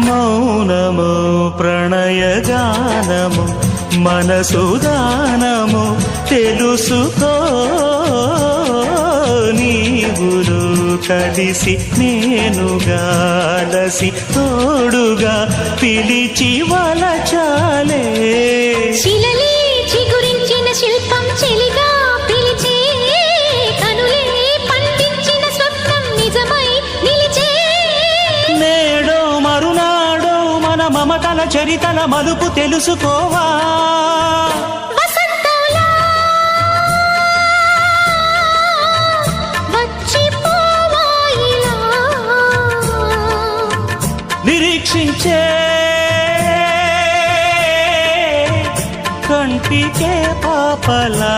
మౌనము ప్రణయగానము మనసుదానము తెలుసుకో నీవులు కలిసి నేనుగాలసి తోడుగా పిలిచి వలచాలే శిలలే చిగురించిన శిల్పం మమతల చరితల మలుపు తెలుసుకోవా? నిరీక్షించే కంటికే పాపలా.